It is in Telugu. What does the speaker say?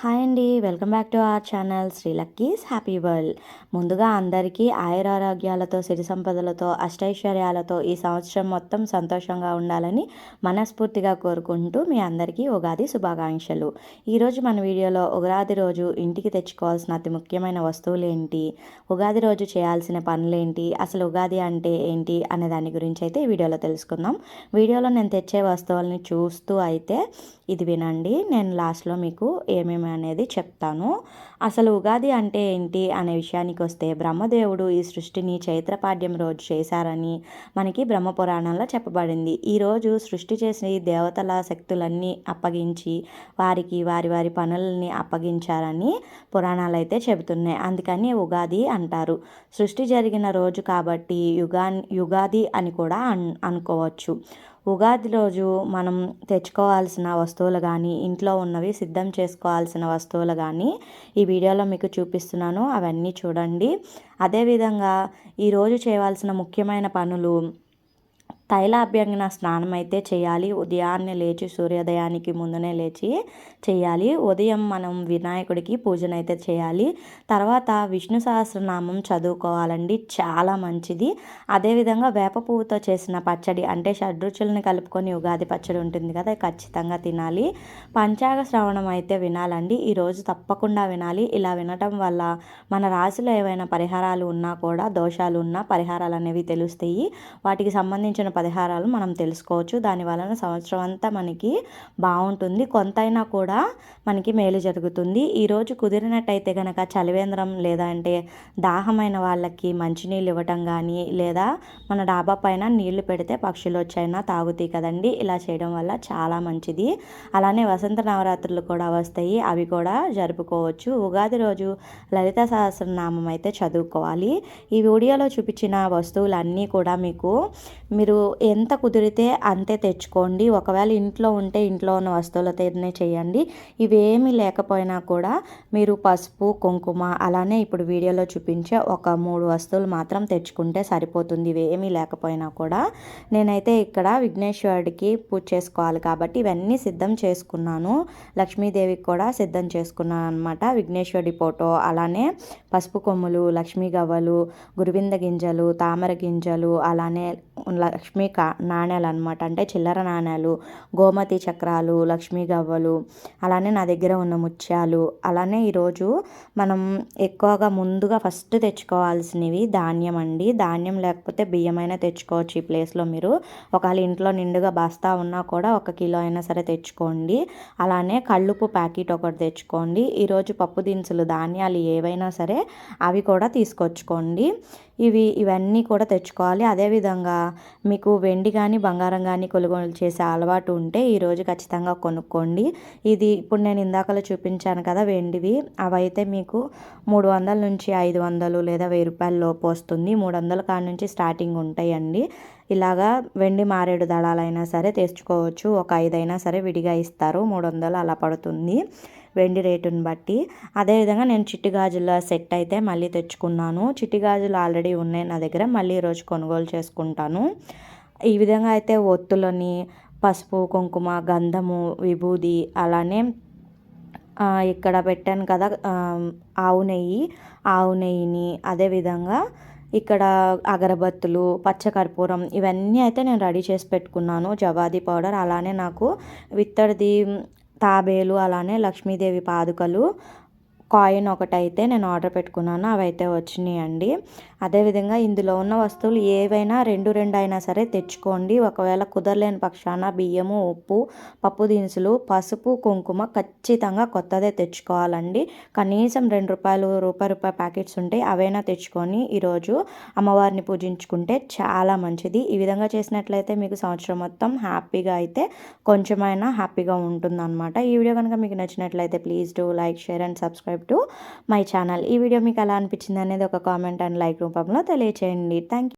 హాయ్ అండి. Welcome back to our channel Shri Lucky's Happy World. ముందుగా అందరికీ ఆయురారోగ్యాలతో సిరి సంపదలతో అష్టైశ్వర్యాలతో ఈ సంవత్సరం మొత్తం సంతోషంగా ఉండాలని మనస్ఫూర్తిగా కోరుకుంటూ మీ అందరికీ ఉగాది శుభాకాంక్షలు. ఈరోజు మన వీడియోలో ఉగాది రోజు ఇంటికి తెచ్చుకోవాల్సిన అతి ముఖ్యమైన వస్తువులు ఏంటి? ఉగాది రోజు చేయాల్సిన పనులేంటి అసలు ఉగాది అంటే ఏంటి? అనే దాని గురించి అయితే ఈ వీడియోలో తెలుసుకుందాం. వీడియోలో నేను తెచ్చే వస్తువులని చూస్తూ అయితే ఇది వినండి. నేను లాస్ట్లో మీకు ఏమేమి అనేది చెప్తాను. అసలు ఉగాది అంటే ఏంటి అనే విషయానికి వస్తే బ్రహ్మదేవుడు ఈ సృష్టిని చైత్రపాడ్యం రోజు చేశారని మనకి బ్రహ్మ పురాణంలో చెప్పబడింది. ఈరోజు సృష్టి చేసిన దేవతల శక్తులన్నీ అప్పగించి వారికి వారి వారి పనులని అప్పగించారని పురాణాలు అయితే చెబుతున్నాయి. అందుకని ఉగాది అంటారు. సృష్టి జరిగిన రోజు కాబట్టి యుగా యుగాది అని కూడా అన్ అనుకోవచ్చు. ఉగాది రోజు మనం తెచ్చుకోవాల్సిన వస్తువులు కానీ ఇంట్లో ఉన్నవి సిద్ధం చేసుకోవాల్సిన వస్తువులు కానీ ఈ వీడియోలో మీకు చూపిస్తున్నాను అవన్నీ చూడండి. అదేవిధంగా ఈరోజు చేయవలసిన ముఖ్యమైన పనులు తైలాభ్యంగన స్నానం అయితే చేయాలి. ఉదయాన్నే లేచి సూర్యోదయానికి ముందునే లేచి చేయాలి. ఉదయం మనం వినాయకుడికి పూజనైతే చేయాలి. తర్వాత విష్ణు సహస్రనామం చదువుకోవాలండి. చాలా మంచిది. అదేవిధంగా వేప పువ్వుతో చేసిన పచ్చడి అంటే షడ్రుచుల్ని కలుపుకొని ఉగాది పచ్చడి ఉంటుంది కదా ఖచ్చితంగా తినాలి. పంచాగ శ్రవణం అయితే వినాలండి. ఈరోజు తప్పకుండా వినాలి. ఇలా వినటం వల్ల మన రాశిలో ఏవైనా పరిహారాలు ఉన్నా కూడా దోషాలు ఉన్నా పరిహారాలు అనేవి తెలుస్తాయి. వాటికి సంబంధించిన పరిహారాలు మనం తెలుసుకోవచ్చు. దాని వలన సంవత్సరం అంతా మనకి బాగుంటుంది. కొంతైనా కూడా మనకి మేలు జరుగుతుంది. ఈరోజు కుదిరినట్టయితే కనుక చలివేంద్రం లేదా అంటే దాహమైన వాళ్ళకి మంచినీళ్ళు ఇవ్వటం కానీ లేదా మన డాబా పైన నీళ్ళు పెడితే పక్షులు వచ్చైనా తాగుతాయి కదండి. ఇలా చేయడం వల్ల చాలా మంచిది. అలానే వసంత నవరాత్రులు కూడా వస్తాయి. అవి కూడా జరుపుకోవచ్చు. ఉగాది రోజు లలిత సహస్రనామం అయితే చదువుకోవాలి. ఈ వీడియోలో చూపించిన వస్తువులన్నీ కూడా మీకు మీరు ఎంత కుదిరితే అంతే తెచ్చుకోండి. ఒకవేళ ఇంట్లో ఉంటే ఇంట్లో ఉన్న వస్తువులతోనే చేయండి. ఇవేమీ లేకపోయినా కూడా మీరు పసుపు కుంకుమ అలానే ఇప్పుడు వీడియోలో చూపించే ఒక మూడు వస్తువులు మాత్రం తెచ్చుకుంటే సరిపోతుంది. ఇవేమీ లేకపోయినా కూడా నేనైతే ఇక్కడ విఘ్నేశ్వరుడికి పూజ చేసుకోవాలి కాబట్టి ఇవన్నీ సిద్ధం చేసుకున్నాను. లక్ష్మీదేవికి కూడా సిద్ధం చేసుకున్నాను అనమాట విఘ్నేశ్వరుడి ఫోటో అలానే పసుపు కొమ్ములు లక్ష్మీ గవ్వలు గురువింద గింజలు తామర గింజలు అలానే లక్ష్మీ లక్ష్మీ కా నాణ్యాలు అనమాట అంటే చిల్లర నాణ్యాలు గోమతి చక్రాలు లక్ష్మీ గవ్వలు అలానే నా దగ్గర ఉన్న ముత్యాలు. అలానే ఈరోజు మనం ఎక్కువగా ముందుగా ఫస్ట్ తెచ్చుకోవాల్సినవి ధాన్యం అండి. ధాన్యం లేకపోతే బియ్యమైనా తెచ్చుకోవచ్చు ఈ ప్లేస్లో మీరు. ఒకవేళ ఇంట్లో నిండుగా బస్తా ఉన్నా కూడా ఒక కిలో అయినా సరే తెచ్చుకోండి. అలానే కళ్ళుపు ప్యాకెట్ ఒకటి తెచ్చుకోండి. ఈరోజు పప్పు దినుసులు ధాన్యాలు ఏవైనా సరే అవి కూడా తీసుకొచ్చుకోండి. ఇవి ఇవన్నీ కూడా తెచ్చుకోవాలి. అదేవిధంగా మీకు మీకు వెండి కానీ బంగారం కానీ కొనుగోలు చేసే అలవాటు ఉంటే ఈరోజు ఖచ్చితంగా కొనుక్కోండి. ఇది ఇప్పుడు నేను ఇందాకలో చూపించాను కదా వెండివి. అవైతే మీకు మూడు వందల నుంచి ఐదు వందలు లేదా వెయ్యి రూపాయల లోపు వస్తుంది. మూడు వందల కాడ నుంచి స్టార్టింగ్ ఉంటాయండి. ఇలాగా వెండి మారేడు దళాలైనా సరే తెచ్చుకోవచ్చు. ఒక ఐదైనా సరే విడిగా ఇస్తారు. మూడు వందలు అలా పడుతుంది వెండి రేటుని బట్టి. అదేవిధంగా నేను చిట్టి గాజుల సెట్ అయితే మళ్ళీ తెచ్చుకున్నాను. చిట్టి గాజులు ఆల్రెడీ ఉన్నాయి నా దగ్గర. మళ్ళీ ఈరోజు కొనుగోలు చేసుకుంటాను. ఈ విధంగా అయితే ఒత్తులని పసుపు కుంకుమ గంధము విభూది అలానే ఇక్కడ పెట్టాను కదా ఆవు నెయ్యి. ఆవు నెయ్యిని అదేవిధంగా ఇక్కడ అగరబత్తులు పచ్చకర్పూరం ఇవన్నీ అయితే నేను రెడీ చేసి పెట్టుకున్నాను. జవాది పౌడర్ అలానే నాకు విత్తడిది తాబేలు అలానే లక్ష్మీదేవి పాదుకలు కాయిన్ ఒకటైతే నేను ఆర్డర్ పెట్టుకున్నాను అవి అయితే వచ్చినాయి అండి అదేవిధంగా ఇందులో ఉన్న వస్తువులు ఏవైనా రెండు రెండు అయినా సరే తెచ్చుకోండి. ఒకవేళ కుదరలేని పక్షాన బియ్యము ఉప్పు పప్పు దినుసులు పసుపు కుంకుమ ఖచ్చితంగా కొత్తదే తెచ్చుకోవాలండి. కనీసం రెండు రూపాయలు రూపాయి రూపాయి ప్యాకెట్స్ ఉంటాయి అవైనా తెచ్చుకొని ఈరోజు అమ్మవారిని పూజించుకుంటే చాలా మంచిది. ఈ విధంగా చేసినట్లయితే మీకు సంవత్సరం మొత్తం హ్యాపీగా అయితే కొంచెమైనా హ్యాపీగా ఉంటుందన్నమాట. ఈ వీడియో కనుక మీకు నచ్చినట్లయితే please do like share and subscribe to my channel ఈ వీడియో మీకు ఎలా అనిపించింది అనేది ఒక కామెంట్ అండ్ లైక్ రూపంలో తెలియచేయండి. థ్యాంక్